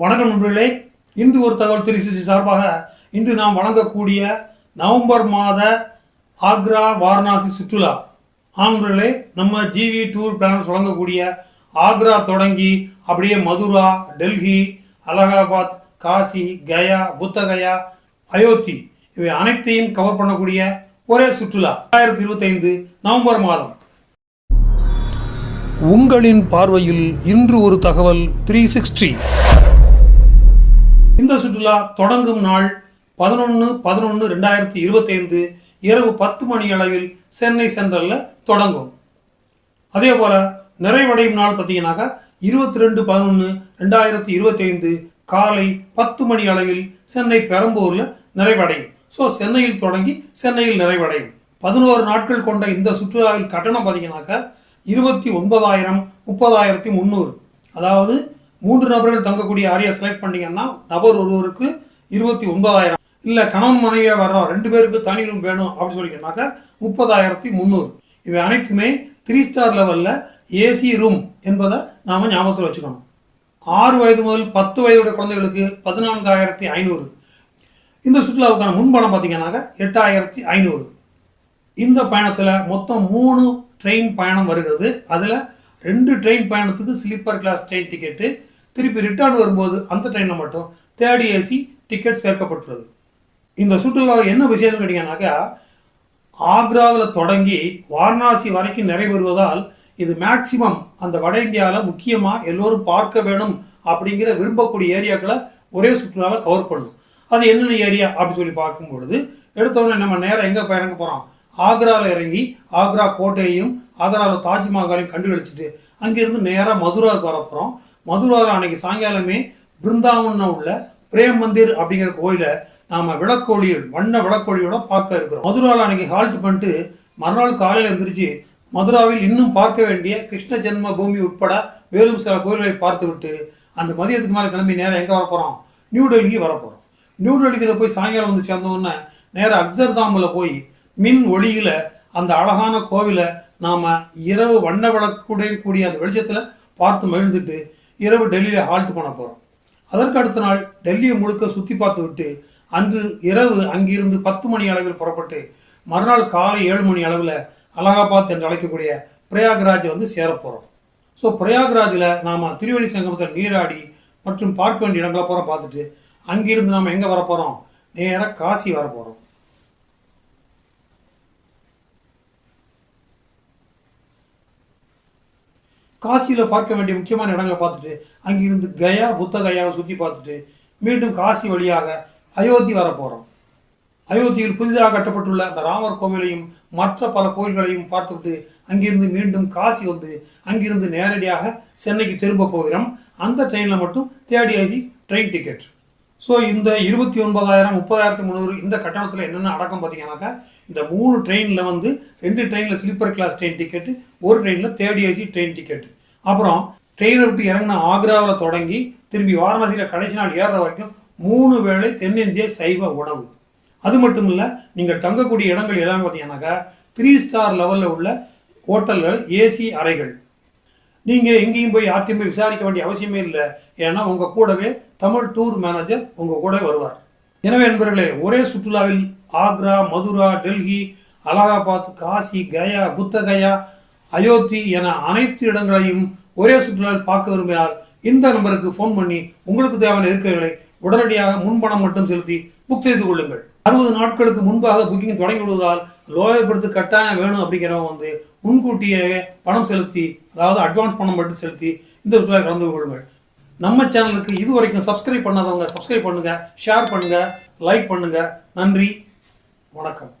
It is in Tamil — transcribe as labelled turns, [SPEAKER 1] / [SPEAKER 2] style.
[SPEAKER 1] வணக்கம் நண்பர்களே. இந்து ஒரு தகவல் திருச்சி சார்பாக இன்று நாம் வழங்கக்கூடிய நவம்பர் மாத ஆக்ரா வாரணாசி சுற்றுலா. ஆண்களே நம்ம ஜிவி டூர் பிளானர்ஸ் வழங்கக்கூடிய ஆக்ரா தொடங்கி அப்படியே மதுரா டெல்லி அலகாபாத் காசி கயா புத்தகயா அயோத்தி இவை அனைத்தையும் கவர் பண்ணக்கூடிய ஒரே சுற்றுலா. ரெண்டாயிரத்தி இருபத்தைந்து நவம்பர் மாதம். உங்களின் பார்வையில் இன்று ஒரு தகவல் த்ரீ சிக்ஸ்டி இந்த சுற்றுலா தொடங்கும் நாள் பதினொன்று பதினொன்று ரெண்டாயிரத்தி இருபத்தைந்து இரவு பத்து மணி அளவில் சென்னை சென்ட்ரலில் தொடங்கும். அதே போல் நிறைவடையும் நாள் பார்த்தீங்கன்னாக்கா இருபத்தி ரெண்டு பதினொன்று ரெண்டாயிரத்தி இருபத்தைந்து காலை பத்து மணி அளவில் சென்னை பெரம்பூரில் நிறைவடையும். ஸோ சென்னையில் தொடங்கி சென்னையில் நிறைவடையும். பதினோரு நாட்கள் கொண்ட இந்த சுற்றுலாவில் கட்டணம் பார்த்தீங்கன்னாக்கா இருபத்தி ஒன்பதாயிரம் முப்பதாயிரத்தி முந்நூறு அதாவது மூன்று நபர்கள் தங்கக்கூடிய அறையை செலக்ட் பண்ணீங்கன்னா நபர் ஒருவருக்கு இருபத்தி ஒன்பதாயிரம். இல்லை கணவன் மனைவியாக வர்றோம் ரெண்டு பேருக்கு தனி ரூம் வேணும் அப்படின்னு சொல்லிக்கனாக்கா முப்பதாயிரத்தி முந்நூறு. இவை அனைத்துமே த்ரீ ஸ்டார் லெவலில் ஏசி ரூம் என்பதை நாம் ஞாபகத்தில் வச்சுக்கணும். ஆறு வயது முதல் பத்து வயதுடைய குழந்தைகளுக்கு பதினான்காயிரத்தி ஐநூறு. இந்த சுற்றுலாவுக்கான முன்பணம் பார்த்தீங்கன்னாக்கா எட்டாயிரத்தி ஐநூறு. இந்த பயணத்தில் மொத்தம் மூணு ட்ரெயின் பயணம் வருகிறது. அதில் ரெண்டு ட்ரெயின் பயணத்துக்கு ஸ்லீப்பர் கிளாஸ் ட்ரெயின் டிக்கெட்டு திருப்பி ரிட்டர்ன் வரும்போது அந்த ட்ரெயினில் மட்டும் தேர்ட் ஏசி டிக்கெட் சேர்க்கப்பட்டுள்ளது. இந்த சுற்றுலாவில் என்ன விஷயம்னு கேட்டீங்கன்னாக்கா ஆக்ராவில் தொடங்கி வாரணாசி வரைக்கும் நிறைவேறுவதால் இது மேக்சிமம் அந்த வட இந்தியாவில் முக்கியமாக எல்லோரும் பார்க்க வேணும் அப்படிங்கிற விரும்பக்கூடிய ஏரியாக்களை ஒரே சுற்றுலாவில் கவர் பண்ணும். அது என்னென்ன ஏரியா அப்படின்னு சொல்லி பார்க்கும் பொழுது எடுத்தோடனே நம்ம நேரம் எங்கே இறங்க போகிறோம் ஆக்ராவில் இறங்கி ஆக்ரா கோட்டையையும் ஆக்ராவில் தாஜ்மஹாலையும் கண்டுகளிச்சுட்டு அங்கேருந்து நேராக மதுராவுக்கு வரப்போகிறோம் மதுராவில் அன்னைக்கு சாயங்காலமே பிருந்தாவனில் உள்ள பிரேம் மந்திர் அப்படிங்கிற கோயிலை நாம விளக்கோழிகள் வண்ண விளக்கோழியோட பார்க்க இருக்கிறோம். மதுராவில் அன்னைக்கு ஹால்ட் பண்ணிட்டு மறுநாள் காலையில் எழுந்திரிச்சு மதுராவில் இன்னும் பார்க்க வேண்டிய கிருஷ்ண ஜென்ம பூமி உட்பட வேலும் சில கோயில்களை பார்த்து விட்டு அந்த மதியத்துக்கு மேலே கிளம்பி நேரம் எங்கே வரப்போகிறோம் நியூ டெல்லிக்கு வரப்போகிறோம் நியூ டெல்லியில் போய் சாயங்காலம் வந்து சேர்ந்தோன்னே நேராக அக்சர்தாமில் போய் மின் ஒளியில் அந்த அழகான கோவிலை நாம் இரவு வண்ண விளக்குடன் கூடிய அந்த வெளிச்சத்தில் பார்த்து மகிழ்ந்துட்டு இரவு டெல்லியில் ஹால்ட் பண்ண போகிறோம் அதற்கு அடுத்த நாள் டெல்லியை முழுக்க சுற்றி பார்த்து விட்டு அன்று இரவு அங்கிருந்து பத்து மணி அளவில் புறப்பட்டு மறுநாள் காலை ஏழு மணி அளவில் அலகாபாத் என்று அழைக்கக்கூடிய பிரயாக்ராஜ் வந்து சேரப்போகிறோம் ஸோ பிரயாக்ராஜில் நாம் திருவேணி சங்கமத்தில் நீராடி மற்றும் பார்க்க வேண்டிய இடங்களை பூரா பார்த்துட்டு அங்கிருந்து நாம் எங்கே வரப்போகிறோம் நேராக காசி வரப்போகிறோம் காசியில் பார்க்க வேண்டிய முக்கியமான இடங்களை பார்த்துட்டு அங்கிருந்து கயா புத்த கயாவை சுற்றி பார்த்துட்டு மீண்டும் காசி வழியாக அயோத்தி வர போகிறோம் அயோத்தியில் புதிதாக கட்டப்பட்டுள்ள அந்த ராமர் கோவிலையும் மற்ற பல கோயில்களையும் பார்த்துவிட்டு அங்கிருந்து மீண்டும் காசி வந்து அங்கிருந்து நேரடியாக சென்னைக்கு திரும்ப போகிறோம். அந்த ட்ரெயினில் மட்டும் third AC train ticket so இந்த இருபத்தி ஒன்பதாயிரம் முப்பதாயிரத்து முந்நூறு இந்த கட்டணத்தில் என்னென்ன அடக்கம் பார்த்தீங்கன்னாக்கா இந்த மூணு ட்ரெயினில் வந்து ரெண்டு ட்ரெயினில் ஸ்லீப்பர் கிளாஸ் ட்ரெயின் டிக்கெட்டு ஒரு ட்ரெயினில் தேர்ட் ஏசி ட்ரெயின் டிக்கெட்டு அப்புறம் ட்ரெயினை விட்டு இறங்கின ஆக்ராவில் தொடங்கி திரும்பி வாரணாசியில் கடைசி நாள் ஏறுற வரைக்கும் மூணு வேளை தென்னிந்திய சைவ உணவு. அது மட்டும் இல்லை நீங்கள் தங்கக்கூடிய இடங்கள் எல்லாம் பார்த்தீங்கன்னாக்கா த்ரீ ஸ்டார் லெவலில் உள்ள ஹோட்டல்கள் ஏசி அறைகள். நீங்கள் எங்கேயும் போய் யார்ட்டையும் போய் விசாரிக்க வேண்டிய அவசியமே இல்லை. ஏன்னா உங்கள் கூடவே தமிழ் டூர் மேனேஜர் உங்கள் கூட வருவார். எனவே நண்பர்களே ஒரே சுற்றுலாவில் ஆக்ரா மதுரா டெல்லி அலகாபாத் காசி கயா புத்த கயா அயோத்தி என அனைத்து இடங்களையும் ஒரே சுற்றுலாவில் பார்க்க விரும்பினால் இந்த நம்பருக்கு ஃபோன் பண்ணி உங்களுக்கு தேவையான இருக்கைகளை உடனடியாக முன்பணம் மட்டும் செலுத்தி புக் செய்து கொள்ளுங்கள். அறுபது நாட்களுக்கு முன்பாக புக்கிங் தொடங்கி விடுவதால் லோயர் படுத்து கட்டாயம் வேணும் அப்படிங்கிறவங்க வந்து முன்கூட்டியே பணம் செலுத்தி அதாவது அட்வான்ஸ் பணம் மட்டும் செலுத்தி இந்த சுற்றுலா கலந்து கொள்ளுங்கள். நம்ம சேனலுக்கு இது வரைக்கும் சப்ஸ்கிரைப் பண்ணாதவங்க சப்ஸ்கிரைப் பண்ணுங்கள் ஷேர் பண்ணுங்கள் லைக் பண்ணுங்கள் நன்றி வணக்கம்.